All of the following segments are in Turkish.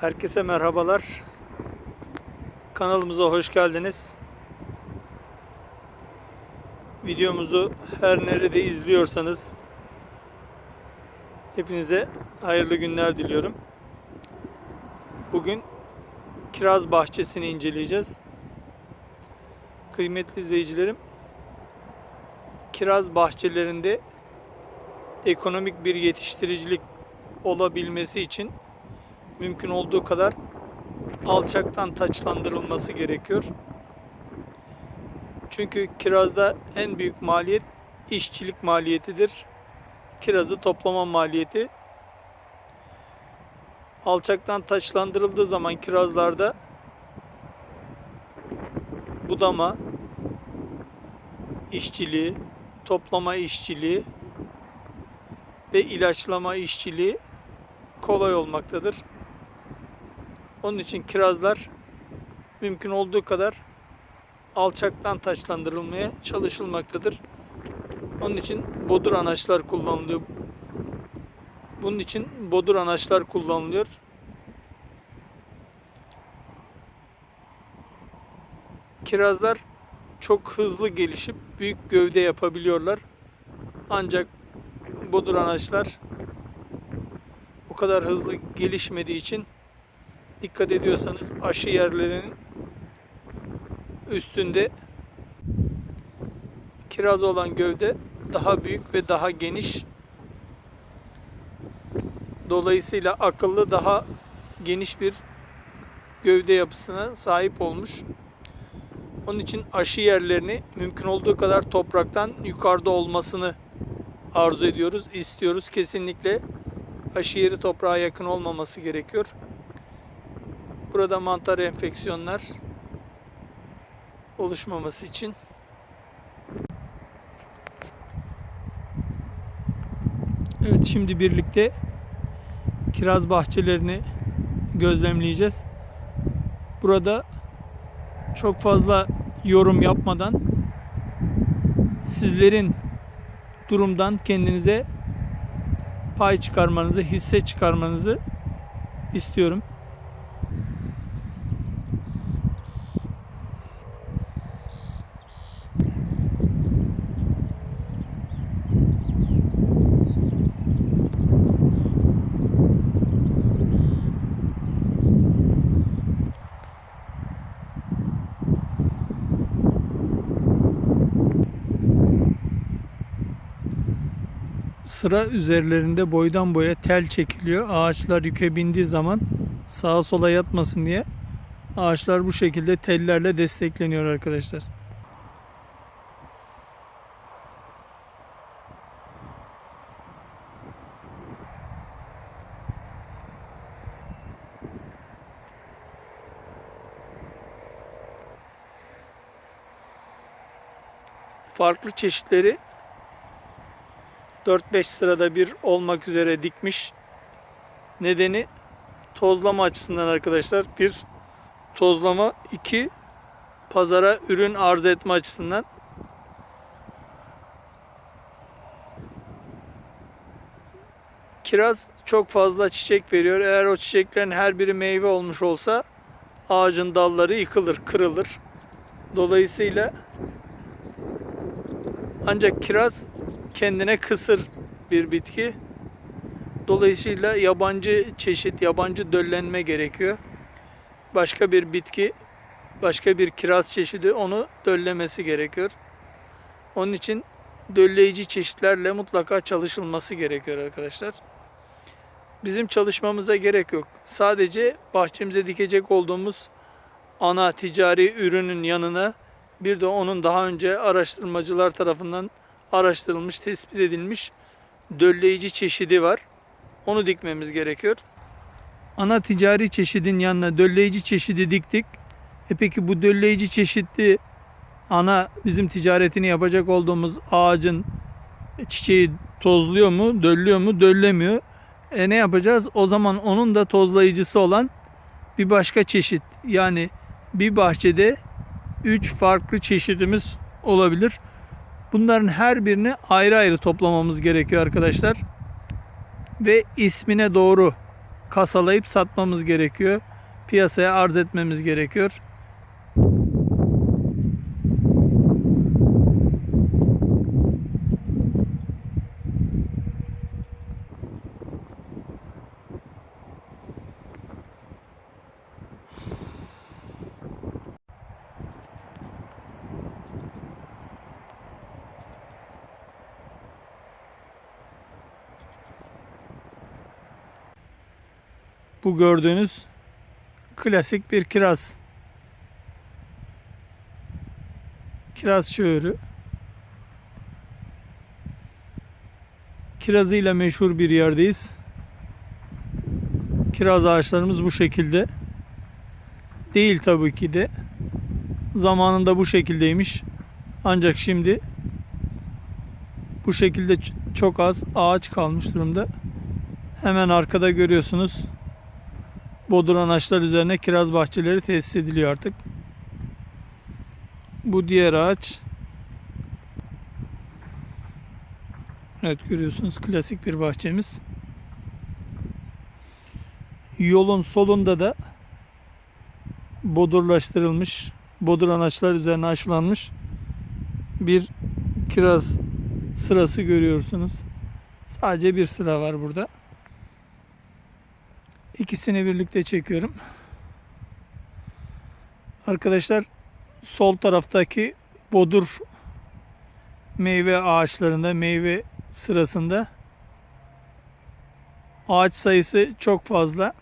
Herkese merhabalar. Kanalımıza hoş geldiniz. Videomuzu her nerede izliyorsanız hepinize hayırlı günler diliyorum. Bugün kiraz bahçesini inceleyeceğiz. Kıymetli izleyicilerim, kiraz bahçelerinde ekonomik bir yetiştiricilik olabilmesi için mümkün olduğu kadar alçaktan taçlandırılması gerekiyor. Çünkü kirazda en büyük maliyet işçilik maliyetidir. Kirazı toplama maliyeti. Alçaktan taçlandırıldığı zaman kirazlarda budama işçiliği, toplama işçiliği ve ilaçlama işçiliği kolay olmaktadır. Onun için kirazlar mümkün olduğu kadar alçaktan taşlandırılmaya çalışılmaktadır. Onun için bodur anaçlar kullanılıyor. Bunun için bodur anaçlar kullanılıyor. Kirazlar çok hızlı gelişip büyük gövde yapabiliyorlar. Ancak bodur anaçlar o kadar hızlı gelişmediği için dikkat ediyorsanız aşı yerlerinin üstünde kiraz olan gövde daha büyük ve daha geniş. Dolayısıyla akıllı daha geniş bir gövde yapısına sahip olmuş. Onun için aşı yerlerini mümkün olduğu kadar topraktan yukarıda olmasını arzu ediyoruz, istiyoruz. Kesinlikle aşı yeri toprağa yakın olmaması gerekiyor. Burada mantar enfeksiyonlar oluşmaması için Evet şimdi birlikte kiraz bahçelerini gözlemleyeceğiz. Burada çok fazla yorum yapmadan sizlerin durumdan kendinize pay çıkarmanızı, hisse çıkarmanızı istiyorum. Sıra üzerlerinde boydan boya tel çekiliyor. Ağaçlar yüke bindiği zaman sağa sola yatmasın diye ağaçlar bu şekilde tellerle destekleniyor arkadaşlar. Farklı çeşitleri 4-5 sırada bir olmak üzere dikmiş. Nedeni tozlama açısından arkadaşlar. Bir tozlama, iki pazara ürün arz etme açısından. Kiraz çok fazla çiçek veriyor. Eğer o çiçeklerin her biri meyve olmuş olsa ağacın dalları yıkılır, kırılır. Dolayısıyla ancak kiraz kendine kısır bir bitki. Dolayısıyla yabancı çeşit, yabancı döllenme gerekiyor. Başka bir bitki, başka bir kiraz çeşidi onu döllemesi gerekiyor. Onun için dölleyici çeşitlerle mutlaka çalışılması gerekiyor arkadaşlar. Bizim çalışmamıza gerek yok. Sadece bahçemize dikecek olduğumuz ana ticari ürünün yanına bir de onun daha önce araştırmacılar tarafından araştırılmış, tespit edilmiş dölleyici çeşidi var. Onu dikmemiz gerekiyor. Ana ticari çeşidin yanına dölleyici çeşidi diktik. E peki bu dölleyici çeşitli ana bizim ticaretini yapacak olduğumuz ağacın çiçeği tozluyor mu, döllüyor mu, döllemiyor. E ne yapacağız? O zaman onun da tozlayıcısı olan bir başka çeşit. Yani bir bahçede 3 farklı çeşidimiz olabilir. Bunların her birini ayrı ayrı toplamamız gerekiyor arkadaşlar. Ve ismine doğru kasalayıp satmamız gerekiyor. Piyasaya arz etmemiz gerekiyor. Bu gördüğünüz klasik bir kiraz. Kiraz çöğürü. Kirazıyla meşhur bir yerdeyiz. Kiraz ağaçlarımız bu şekilde. Değil tabii ki de. Zamanında bu şekildeymiş. Ancak şimdi bu şekilde çok az ağaç kalmış durumda. Hemen arkada görüyorsunuz. Bodur anaçlar üzerine kiraz bahçeleri tesis ediliyor artık. Bu diğer ağaç. Evet görüyorsunuz klasik bir bahçemiz. Yolun solunda da bodurlaştırılmış, bodur anaçlar üzerine aşılanmış bir kiraz sırası görüyorsunuz. Sadece bir sıra var burada. İkisini birlikte çekiyorum. Arkadaşlar sol taraftaki bodur meyve ağaçlarında meyve sırasında ağaç sayısı çok fazla.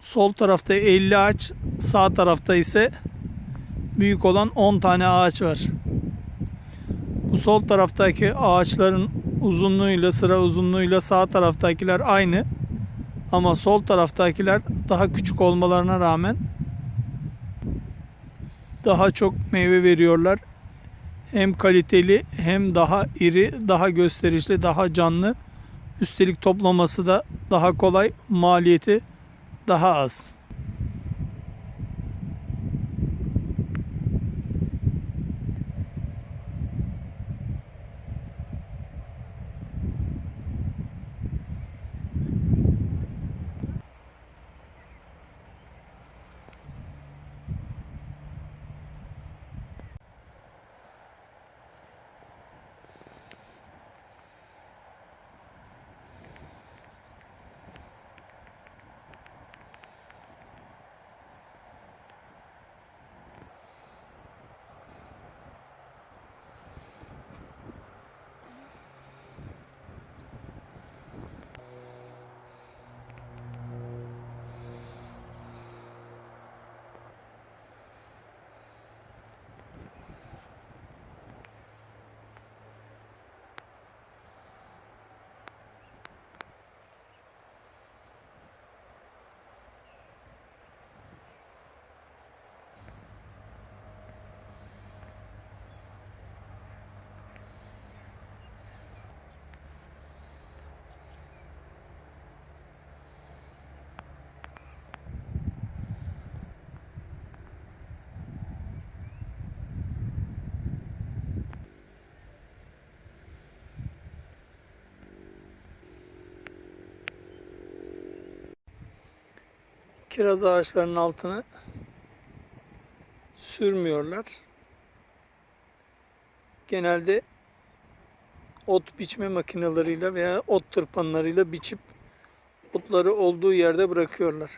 Sol tarafta 50 ağaç, sağ tarafta ise büyük olan 10 tane ağaç var. Bu sol taraftaki ağaçların uzunluğuyla sıra uzunluğuyla sağ taraftakiler aynı. Ama sol taraftakiler daha küçük olmalarına rağmen daha çok meyve veriyorlar. Hem kaliteli hem daha iri, daha gösterişli, daha canlı. Üstelik toplaması da daha kolay, maliyeti daha az. Kiraz ağaçlarının altını sürmüyorlar. Genelde ot biçme makineleriyle veya ot tırpanlarıyla biçip otları olduğu yerde bırakıyorlar.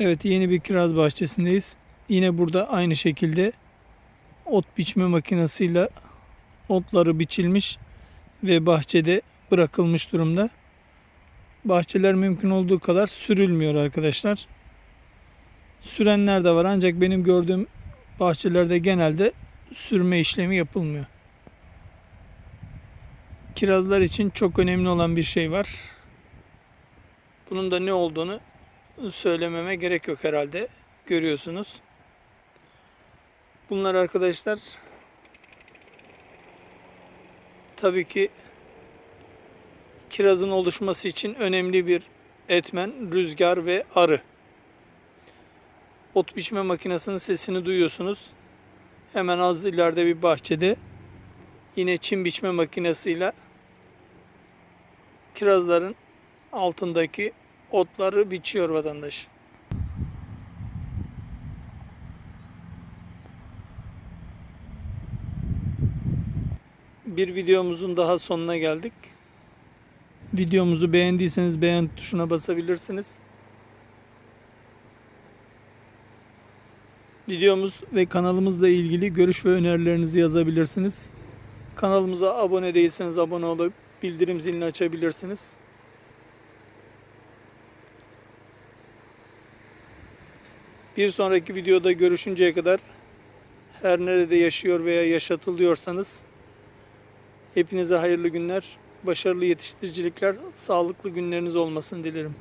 Evet yeni bir kiraz bahçesindeyiz. Yine burada aynı şekilde ot biçme makinesiyle otları biçilmiş ve bahçede bırakılmış durumda bahçeler mümkün olduğu kadar sürülmüyor arkadaşlar. Sürenler de var ancak benim gördüğüm bahçelerde genelde sürme işlemi yapılmıyor. Kirazlar için çok önemli olan bir şey var. Bunun da ne olduğunu söylememe gerek yok herhalde. Görüyorsunuz. Bunlar arkadaşlar tabii ki kirazın oluşması için önemli bir etmen rüzgar ve arı. Ot biçme makinesinin sesini duyuyorsunuz. Hemen az ileride bir bahçede yine çim biçme makinesiyle kirazların altındaki otları biçiyor vatandaş. Bir videomuzun daha sonuna geldik. Videomuzu beğendiyseniz beğen tuşuna basabilirsiniz. Videomuz ve kanalımızla ilgili görüş ve önerilerinizi yazabilirsiniz. Kanalımıza abone değilseniz abone olup bildirim zilini açabilirsiniz. Bir sonraki videoda görüşünceye kadar her nerede yaşıyor veya yaşatılıyorsanız hepinize hayırlı günler, başarılı yetiştiricilikler, sağlıklı günleriniz olmasını dilerim.